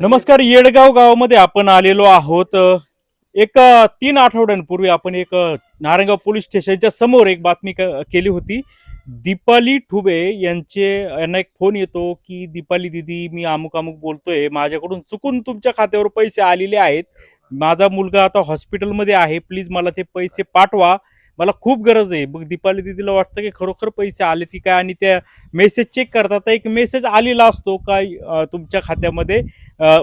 नमस्कार येडगाव गावामध्ये आपण आलेलो आहोत. एक तीन आठवड्यांपूर्वी आपण एक नारायणगाव पोलीस स्टेशनच्या समोर एक बातमी क- केली होती. दीपाली ठुबे यांचे यांना एक फोन येतो की दीपाली दिदी मी अमुक अमुक बोलतोय. माझ्याकडून चुकून तुमच्या खात्यावर पैसे आलेले आहेत. माझा मुलगा आता हॉस्पिटलमध्ये आहे. प्लीज मला ते पैसे पाठवा. मला खूप गरज आहे. मग दीपाली दिदीला वाटतं की खरोखर पैसे आले की काय आणि त्या मेसेज चेक करतात तर एक मेसेज आलेला असतो काय तुमच्या खात्यामध्ये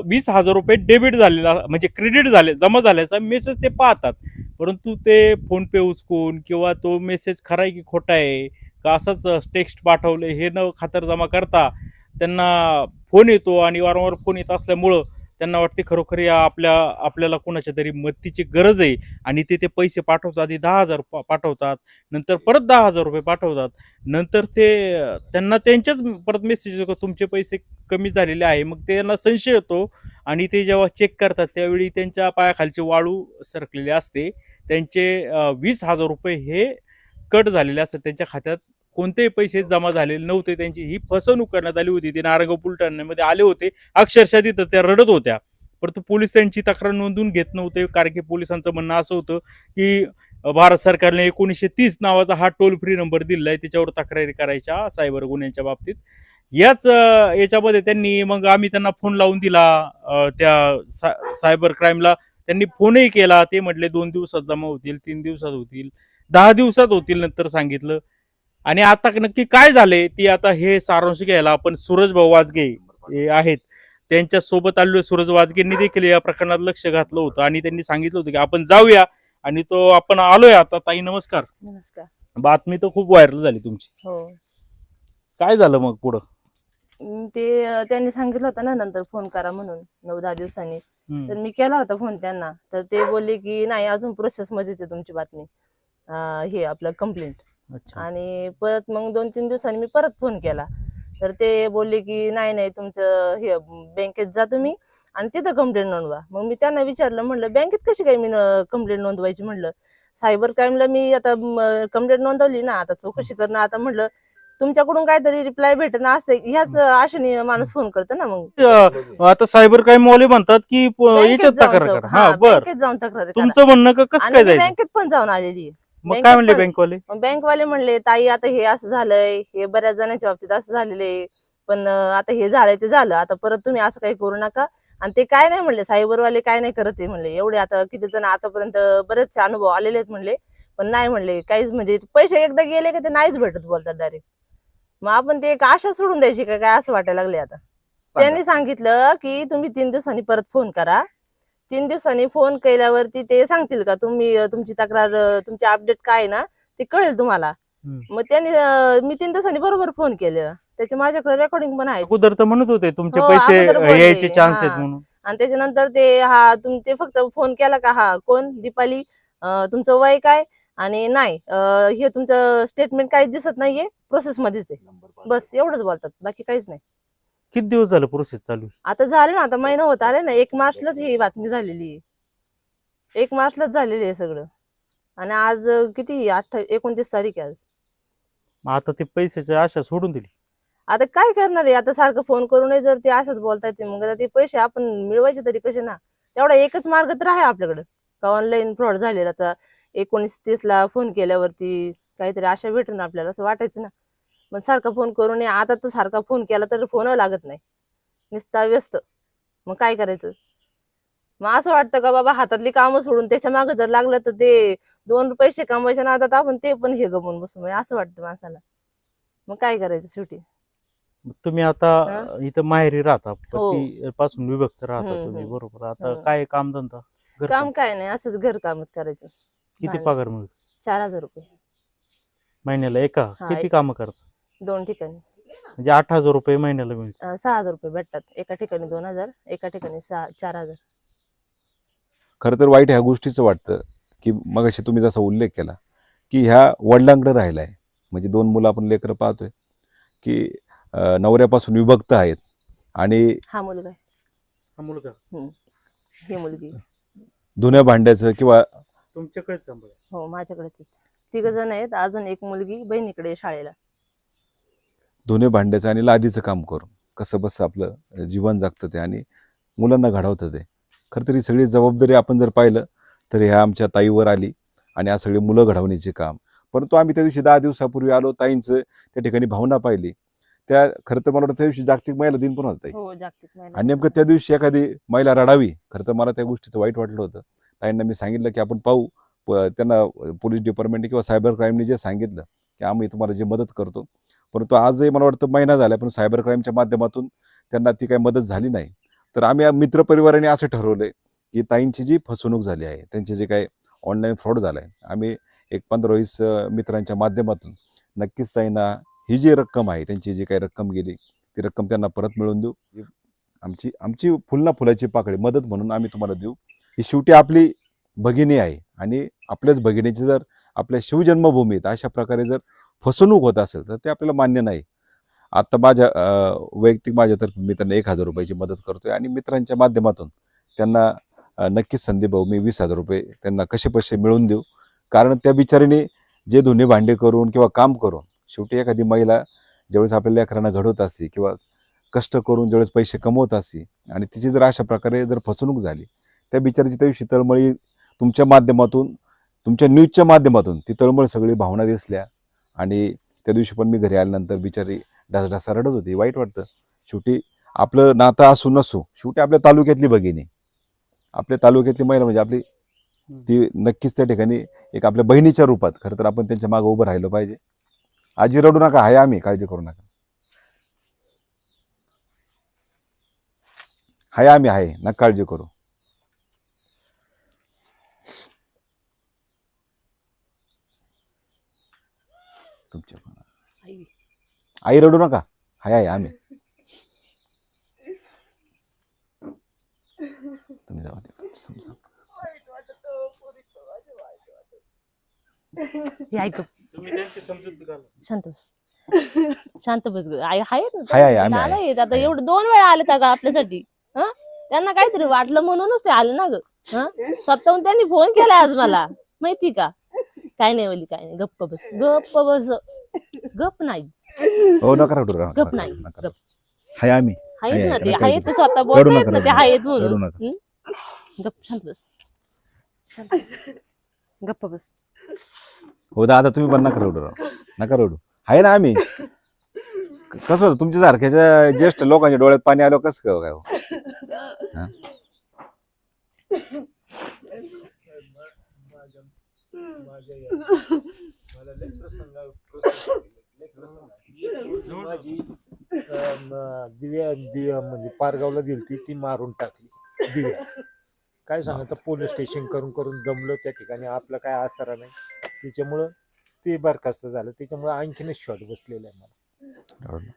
वीस हजार रुपये डेबिट झालेला म्हणजे क्रेडिट झाले जमा झाल्याचा मेसेज ते पाहतात. परंतु ते फोनपे उचकून किंवा तो मेसेज खरा आहे की खोटा आहे? का असंच टेक्स्ट पाठवले हे न खातर जमा करता त्यांना फोन येतो आणि वारंवार फोन येत असल्यामुळं त्यांना वाटते खरोखर या आपल्या आपल्याला कोणाच्या तरी मदतीची गरज आहे आणि ते ते पैसे पाठवतात आधी दहा हजार पा- पाठवतात नंतर परत दहा हजार रुपये पाठवतात. नंतर ते त्यांना त्यांच्याच परत मेसेज येतो तुमचे पैसे कमी झालेले आहे मग त्यांना संशय येतो आणि ते जेव्हा चेक करतात त्यावेळी त्यांच्या पायाखालची वाळू सरकलेली असते. त्यांचे वीस हजार रुपये हे कट झालेले असतात त्यांच्या खात्यात कोणतेही पैसे जमा झालेले नव्हते त्यांची ही फसवणूक करण्यात आली होती. ते नारायणगाव पोलीस आले होते. अक्षरशः तिथं त्या रडत होत्या. परंतु पोलीस त्यांची तक्रार नोंदवून घेत नव्हते. कारण की पोलिसांचं म्हणणं असं होतं की भारत सरकारने एकोणीसशे तीस नावाचा हा टोल फ्री नंबर दिलाय त्याच्यावर तक्रारी करायच्या सायबर गुन्ह्यांच्या बाबतीत. याच याच्यामध्ये त्यांनी मग आम्ही त्यांना फोन लावून दिला. त्या सा- सायबर क्राईमला त्यांनी फोनही केला. ते म्हटले दोन दिवसात जमा होतील तीन दिवसात होतील दहा दिवसात होतील नंतर सांगितलं. आणि आता नक्की काय झाले ती आता हे सारांश घ्यायला आपण सूरज भाऊ वाजगे आहेत. त्यांच्यासोबत आलेलो सूरज वाजगेंनी देखील या प्रकरणात लक्ष घातलं होतं आणि त्यांनी सांगितलं होतं की आपण जाऊया आणि तो आपण आलोय आता. ताई नमस्कार. नमस्कार. बातमी तर खूप व्हायरल झाली तुमची. हो. काय झालं मग पुढं? ते त्यांनी सांगितलं होतं ना नंतर फोन करा म्हणून नऊ दहा दिवसांनी. तर मी केला होता फोन त्यांना. तर ते बोलले की नाही अजून प्रोसेस मध्येच आहे तुमची बातमी. हे आपलं कंप्लेंट आणि परत मग दोन तीन दिवसांनी मी परत फोन केला. तर ते बोलले की नाही नाही तुमचं हे बँकेत जा तुम्ही आणि तिथं कंप्लेंट नोंदवा. मग मी त्यांना विचारलं म्हणलं बँकेत कशी काय मी कंप्लेंट नोंदवायची? म्हणलं सायबर क्राईमला मी आता कंप्लेंट नोंदवली ना आता चौकशी करणं आता म्हणलं तुमच्याकडून काहीतरी रिप्लाय भेटत ना असं ह्याच आशेने माणूस फोन करतो ना मग. आता सायबर क्राईम वाले म्हणतात की याच्यात तक्रार बँकेत जाऊन तक्रार करा. तुमचं म्हणणं का कसं काय बँकेत पण जाऊन आलेली. मग काय म्हणले बँकवाले बँकवाले म्हणले ताई आता हे असं झालंय हे बऱ्याच जणांच्या बाबतीत असं झालेलं आहे पण आता हे झालंय ते झालं. आता परत तुम्ही असं काही करू नका. आणि ते काय नाही म्हणले सायबरवाले काय नाही करत आहे म्हणले. एवढे आता किती जण आतापर्यंत बरेचसे अनुभव आलेले आहेत म्हणले. पण नाही म्हणले काहीच म्हणजे पैसे एकदा गेले की ते नाहीच भेटत बोलतात डायरेक्ट मग आपण ते एक आशा सोडून द्यायची काय असं वाटायला लागले आता. त्यांनी सांगितलं की तुम्ही तीन दिवसांनी परत फोन करा. तीन दिवसांनी फोन केल्यावरती ते सांगतील का तुम्ही तुमची तक्रार तुमची अपडेट काय आहे ना ते कळेल तुम्हाला. मग त्यांनी मी तीन दिवसांनी बरोबर फोन केले. त्याचे माझ्याकडे रेकॉर्डिंग पण आहे अगोदर तर म्हणत होते तुमचे हो, पैसे अगोदर अं, बोलले. यायचे चान्स आहेत हा. म्हणून. आणि त्याच्यानंतर ते हा तुम्ही ते फक्त फोन केला का हा कोण? दीपाली. अं, तुमचं वय काय? आणि नाही अं, हे तुमचं स्टेटमेंट काही दिसत नाहीये प्रोसेस मध्येच आहे. बस एवढंच बोलतात बाकी काहीच नाही. किती दिवस झालं प्रोसेस चालू? आता झाले ना आता महिना होत आले ना एक मार्चलाच ही बातमी झालेली आहे. एक मार्चलाच झालेली आहे सगळं. आणि आज किती? अठ्ठा एकोणतीस तारीख आहे आज. मग आता ते पैशाची आशा सोडून दिली. आता काय करणार आहे? आता सारखं फोन करूनही जर ते असंच बोलता येते मग आता ते पैसे आपण मिळवायचे तरी कसे ना? तेवढा एकच मार्ग तर आहे आपल्याकडं. का ऑनलाईन फ्रॉड झालेला? आता एकोणीस तीस ला फोन केल्यावरती काहीतरी आशा भेटून आपल्याला असं वाटायचं ना. पण सारखा फोन करून आता तर सारखा फोन केला तर फोन लागत नाही. नुसता व्यस्त. मग काय करायचं? मग असं वाटतं का बाबा हातातली कामं सोडून त्याच्यामागे जर लागलं तर ते दोन पैसे कमवायच्या नादात आपण ते पण हे गमवून बसू. म्हणजे असं वाटतं माणसाला. मग काय करायचं शेवटी? मग तुम्ही आता इथं माहेरी राहता. हो. पती पासून विभक्त राहता तुम्ही. बरोबर. आता. काय कामधंदा घर काम काय नाही असंच घर कामच करायचं. किती. पगार मिळतो चार हजार रुपये. महिन्याला एका? किती. काम करता? दोन ठिकाणी. म्हणजे आठ हजार रुपये महिन्याला मिळतो अं, सहा हजार रुपये भेटतात. एका ठिकाणी दोन हजार एका ठिकाणी सहा चार हजार. खरं तर वाईट ह्या गोष्टीचं वाटतं की मगाशी तुम्ही जसा उल्लेख केला की ह्या वडिलांकडे राहिला आहे म्हणजे दोन मुलं आपण लेकरं पाहतोय की अं, नवऱ्यापासून विभक्त आहेत. आणि हा मुलगा आहे, हा मुलगा. ही मुलगी. धुण्या भांड्याचं किंवा तुमच्याकडे सांभाळ. हो माझ्याकडेच तिघ जण आहेत. अजून एक मुलगी बहिणीकडे आहे शाळेला. धुणे भांड्याचं आणि लादीचं काम करून. कसं बसं आपलं जीवन जगतं ते आणि मुलांना घडवतं ते. खरं तर ही सगळी जबाबदारी आपण जर पाहिलं तर ह्या आमच्या ताईवर आली आणि आज सगळी मुलं घडवण्याचे काम. परंतु आम्ही त्या दिवशी दहा दिवसापूर्वी आलो ताईंचं त्या ठिकाणी भावना पाहिली. त्या खरं तर मला वाटतं त्या दिवशी जागतिक महिला दिन पण होता हो आणि नेमकं त्या दिवशी एखादी महिला रडावी खरं तर मला त्या गोष्टीचं वाईट वाटलं होतं. ताईंना मी सांगितलं की आपण पाहू त्यांना पोलीस डिपार्टमेंट किंवा सायबर क्राईमने जे सांगितलं की आम्ही तुम्हाला जी मदत करतो परंतु आजही मला वाटतं महिना झाला पण सायबर क्राईमच्या माध्यमातून त्यांना ती काही मदत झाली नाही. तर आम्ही मित्रपरिवाराने असं ठरवलं की ताईंची जी फसवणूक झाली आहे त्यांचे जे काही ऑनलाईन फ्रॉड झाला आहे आम्ही एक पंधरा वीस मित्रांच्या माध्यमातून नक्कीच ताईंना ही जी रक्कम आहे त्यांची जी काही रक्कम गेली ती रक्कम त्यांना परत मिळवून देऊ. आमची आमची फुलना फुलाची पाकळी मदत म्हणून आम्ही तुम्हाला देऊ. ही शेवटी आपली भगिनी आहे आणि आपल्याच भगिनीची जर आपल्या शिवजन्मभूमीत अशा प्रकारे जर फसवणूक होत असेल तर ते आपल्याला मान्य नाही. आत्ता माझ्या वैयक्तिक माझ्यातर्फे मी त्यांना एक हजार रुपयाची मदत करतोय आणि मित्रांच्या माध्यमातून त्यांना नक्कीच संधी भाऊ मी वीस हजार रुपये त्यांना कसे पैसे मिळवून देऊ? कारण त्या बिचारीने जे धुणे भांडे करून किंवा काम करून शेवटी एखादी महिला ज्यावेळेस आपल्या लेकरांना घडवत असते किंवा कष्ट करून ज्यावेळेस पैसे कमवत असते आणि तिची जर अशा प्रकारे जर फसवणूक झाली त्या बिचारीची त्या दिवशी तळमळी तुमच्या माध्यमातून तुमच्या न्यूजच्या माध्यमातून ती तळमळ सगळी भावना दिसल्या. आणि त्या दिवशी पण मी घरी आल्यानंतर बिचारी ढासढासा रडत होती वाईट वाटतं. शेवटी आपलं नातं असू नसू शेवटी आपल्या तालुक्यातली भगिनी. आपल्या तालुक्यातली महिला म्हणजे आपली ती नक्कीच त्या ठिकाणी एक आपल्या बहिणीच्या रूपात खरं तर आपण त्यांच्या मागं उभं राहिलं पाहिजे. आजी रडू नका आहे आम्ही काळजी करू नका. आहे आम्ही आहे नका काळजी करू. तुमच्या आई. आई रडू नका. हाय आहे आम्ही. तुम्ही जाऊ दे. समजा. हे ऐक. शांत बस. शांत बस ग. आई आहेत ना? हाय, हाय, आम्ही नाना आहे. आहेत. आता. एवढं दोन वेळा आले का ग आपल्यासाठी. हा? त्यांना काहीतरी वाटलं म्हणूनच ते आले ना ग. हा? स्वतःहून त्यांनी फोन केलाय आज मला. माहिती का? काय नाही वली काय नाही. गप्प बस. गप्प बस. गप नाही. हो नका रडू नका गप नाही. नका गप हाय आम्ही. आहे, ना ते नका आहेत रडू. ते स्वतः रडू बोलतायत नका, ना ते रडू आहेत नका. रडू म्हणून नका. हं? गप शांत बस. शांत बस. गप्प बस. हो दादा तुम्ही पण नका रडू नका रडू. आहे ना आम्ही. क- कसं होतं तुमच्या सारख्याच्या ज्येष्ठ लोकांच्या डोळ्यात पाणी आलं कसं काय हो? काय हो? माझी अं, दिव्या दिव्या म्हणजे पारगावला दिली ती ती मारून टाकली दिव्या काय सांगायचं पोलीस स्टेशन करून करून जमलं त्या ठिकाणी आपलं काय आसरा नाही त्याच्यामुळं ते बरखास्त झालं त्याच्यामुळं आणखीनच शॉट बसलेला आहे मला असंच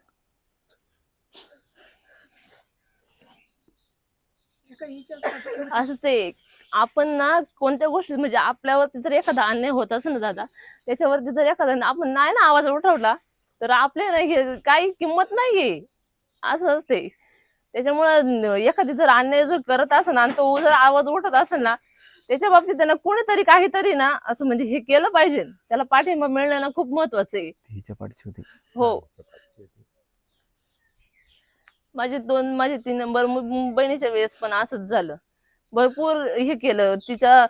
असं ते आपण ना कोणत्या गोष्टी म्हणजे आपल्यावरती जर एखादा अन्याय होत असेल ना दादा त्याच्यावरती जर एखादा आपण नाही ना आवाज उठवला तर आपले नाही काही किंमत नाहीये. असं असते. त्याच्यामुळं एखादी जर अन्याय जर करत असेल ना आणि तो जर आवाज उठत असेल ना त्याच्या बाबतीत त्यांना कोणीतरी काहीतरी ना असं म्हणजे हे केलं पाहिजे. त्याला पाठिंबा मिळणं ना खूप महत्वाचं आहे. हिच्या पाठची होती. हो. माझे दोन माझे तीन नंबर बहिणीच्या वेळेस पण असंच झालं. भरपूर हे केलं. तिच्या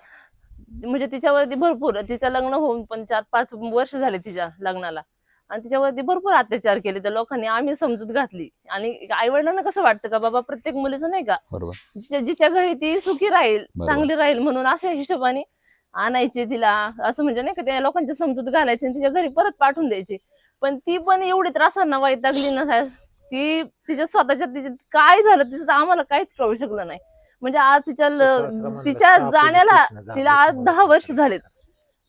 म्हणजे तिच्यावरती भरपूर तिचं लग्न होऊन पण चार पाच वर्ष झाले तिच्या लग्नाला. आणि तिच्यावरती भरपूर अत्याचार केले त्या लोकांनी. आम्ही समजूत घातली. आणि आई वडिलांना कसं वाटतं का बाबा प्रत्येक मुलीचं नाही का? जिच्या जिच्या घरी ती सुखी राहील. चांगली राहील म्हणून अशा हिशोबाने आणायचे तिला. असं म्हणजे नाही का त्या लोकांच्या समजूत घालायचे आणि तिच्या घरी परत पाठवून द्यायचे. पण ती पण एवढी त्रासांना वैतागली ना ती तिच्या स्वतःच्या तिच्या काय झालं तिचं आम्हाला काहीच कळू शकलं नाही. म्हणजे आज तिच्या तिच्या जाण्याला तिला आज दहा वर्ष झालेत.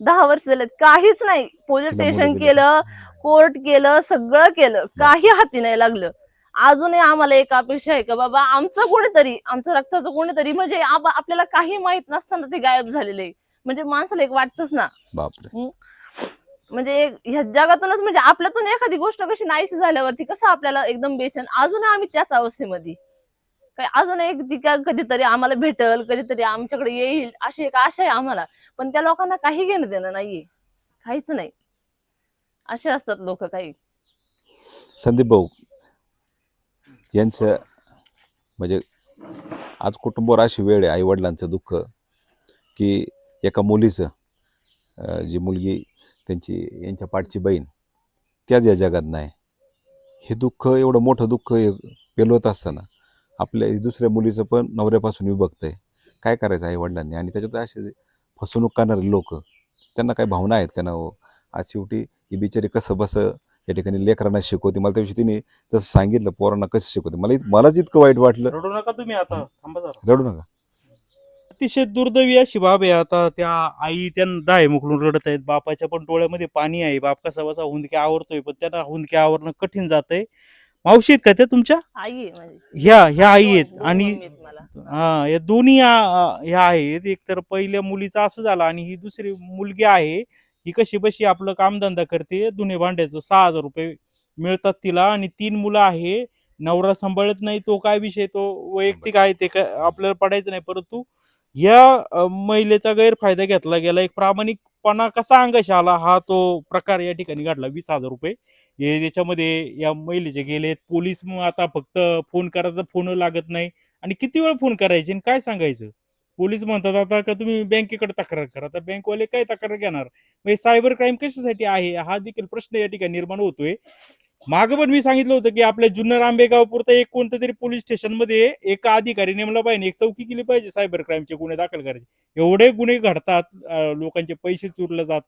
दहा वर्ष झालेत. काहीच नाही. Police station. केलं कोर्ट केलं सगळं केलं. काही हाती नाही लागलं. अजूनही आम्हाला एक अपेक्षा आहे का बाबा? आमचं कोणीतरी आमचं रक्ताचं कोणीतरी म्हणजे आप- आपल्याला काही माहीत नसताना ते गायब झालेले. म्हणजे माणसाला एक वाटतच ना. म्हणजे ह्या जगातूनच म्हणजे आपल्यातून एखादी गोष्ट कशी नाहीशी झाल्यावरती कसं आपल्याला एकदम बेचैन? अजूनही आम्ही त्याच अवस्थेमध्ये. अजून एक ती का कधीतरी आम्हाला भेटल कधीतरी आमच्याकडे येईल अशी एक आशा आहे आम्हाला. पण त्या लोकांना काही घेणं देणं नाहीये. काहीच नाही. असे असतात लोक काही. संदीप भाऊ यांचं म्हणजे आज कुटुंबावर अशी वेळ आहे आईवडिलांचं दुःख की एका मुलीचं जी मुलगी त्यांची यांच्या पाठची बहीण त्याच या जगात नाही. हे दुःख एवढं मोठं दुःख हे पेलवत असताना आपल्या दुसऱ्या मुलीचं पण नवऱ्यापासून विभक्त आहे काय करायचं आईवडिलांनी? आणि त्याच्यात असे फसवणूक करणारे लोक त्यांना काय भावना आहेत का ना हो? आज शेवटी ही बिचारी कसं बसं या ठिकाणी लेकरांना शिकवते. मला त्याविषयी तिने तसं सांगितलं पोरांना कसं शिकवते? मला मलाच इतकं वाईट वाटलं रडू नका तुम्ही आता. थांबा जरा. रडू नका. अतिशय दुर्दैवी अशी बाब आहे आता. त्या आई त्यांना दाय मुकलून रडत आहेत. बापाच्या पण डोळ्यामध्ये पाणी आहे. बाप कसा बसा हुंदके आवरतोय पण त्यांना हुंदके आवरणं कठीण जात आहे मावशी आहेत का त्या तुमच्या? आई आहे माझी. ह्या ह्या आई आहेत. दोन- दोन आणि मम्मी आहेत मला. हा या दोन्ही ह्या आहेत. एक तर पहिल्या मुलीचं असं झालं आणि ही दुसरी मुलगी आहे. ही कशी बशी आपलं कामधंदा करते. धुणे भांड्याचं सहा हजार रुपये मिळतात तिला आणि तीन मुलं आहे. नवरा सांभाळत नाही तो काय विषय? तो वैयक्तिक आहे ते काय आपल्याला पडायचं नाही. परंतु या अ, महिलेचा गैरफायदा घेतला गेला. एक प्रामाणिकपणा कसा अंगाशी आला हा तो प्रकार या ठिकाणी घडला. वीस हजार रुपये. हे त्याच्यामध्ये या महिलेचे गेलेत. पोलीस मग आता फक्त फोन करायचा फोन लागत नाही. आणि किती वेळ फोन करायचे आणि काय सांगायचं? पोलीस म्हणतात आता का तुम्ही बँकेकडे तक्रार करा? तर बँकवाले काय तक्रार घेणार? म्हणजे सायबर क्राईम कशासाठी आहे? हा देखील प्रश्न या ठिकाणी निर्माण होतोय. मागं पण मी सांगितलं होतं की आपल्या जुन्नर आंबेगाव पुरतं एक कोणत्या तरी पोलीस स्टेशनमध्ये एका अधिकारी नेमला पाहिजे एक चौकी केली पाहिजे सायबर क्राईमचे गुन्हे दाखल करायचे. एवढे गुन्हे घडतात लोकांचे पैसे चुरले जात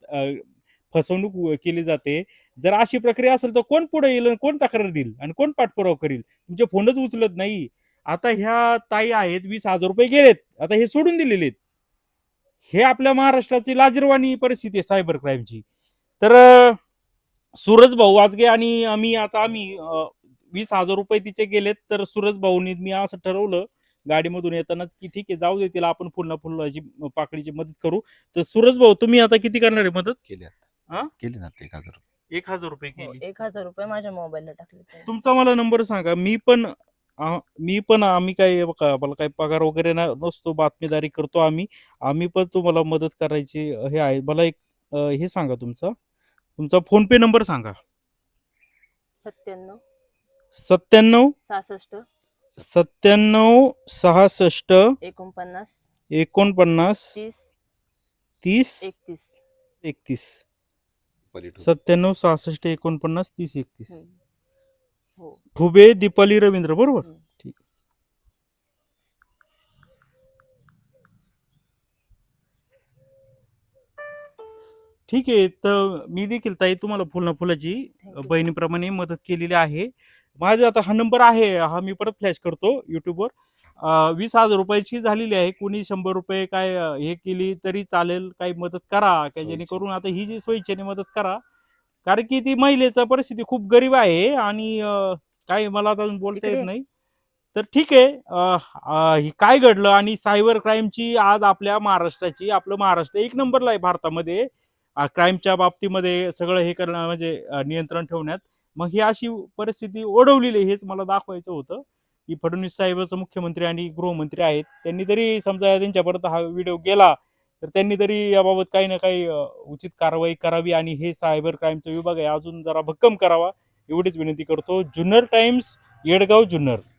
फसवणूक केली जाते. जर अशी प्रक्रिया असेल तर कोण पुढे येईल आणि कोण तक्रार देईल आणि कोण पाठपुरावा करील? तुमचे फोनच उचलत नाही. आता ह्या ताई आहेत वीस हजार रुपये गेलेत. आता हे सोडून दिलेले आहेत. हे आपल्या महाराष्ट्राची लाजरवाणी परिस्थिती आहे सायबर क्राईमची. तर सूरज भाऊ वाजगे आणि आम्ही आता आम्ही वीस हजार रुपये तिचे गेलेत तर सूरज भाऊनी मी असं ठरवलं गाडीमधून येतानाच की ठीक आहे जाऊ दे तिला आपण फुलना फुलाची पाकळीची मदत करू. तर सूरज भाऊ तुम्ही आता किती करणार आहे मदत? केली हा? केली ना ते एक हजार एक हजार रुपये हो, केली. एक हजार रुपये माझ्या मोबाईलला टाकले. तुमचा मला नंबर सांगा. मी पण मी पण आम्ही काय बघा आम्हाला काही पगार वगैरे ना नसतो बातमीदारी करतो आम्ही. आम्ही पण तुम्हाला मदत करायची हे आहे. मला एक हे सांगा तुमचा. तुमचा फोन पे नंबर सांगा. सत्त्याण्णव. सत्त्याण्णव. सहासष्ट. सत्त्याण्णव सहासष्ट. एकोणपन्नास. एकोणपन्नास. तीस. तीस. एकतीस. एकतीस. सत्त्याण्णव सहासष्ट एकोणपन्नास तीस एकतीस. हो. ठुबे दीपाली रवींद्र बरोबर? ठीक आहे तर मी देखील ताई तुम्हाला फुलना फुलाची बहिणीप्रमाणे मदत केलेली आहे. माझा आता हा नंबर आहे हा मी परत फ्लॅश करतो युट्यूबवर वीस हजार रुपयाची झालेली आहे कोणी शंभर रुपये काय हे केली तरी चालेल काही मदत करा काय जेणेकरून आता ही जी सोयीच्याने मदत करा. कारण की ती महिलेचा परिस्थिती खूप गरीब आहे आणि काही मला आता अजून बोलता येत. नाही. तर ठीक आहे काय घडलं आणि सायबर क्राईमची आज आपल्या महाराष्ट्राची आपलं महाराष्ट्र एक नंबरला आहे भारतामध्ये. क्राईमच्या बाबतीमध्ये सगळं हे करणं म्हणजे नियंत्रण ठेवण्यात. मग ही अशी परिस्थिती ओढवलेली आहे, हेच मला दाखवायचं होतं. की फडणवीस साहेबाचं मुख्यमंत्री आणि गृहमंत्री आहेत. त्यांनी तरी समजा त्यांच्यापर्यंत हा व्हिडिओ गेला तर त्यांनी तरी याबाबत काही ना काही उचित कारवाई करावी आणि हे सायबर क्राईमचा विभाग आहे. अजून जरा भक्कम करावा एवढीच विनंती करतो. जुन्नर टाइम्स येडगाव जुन्नर.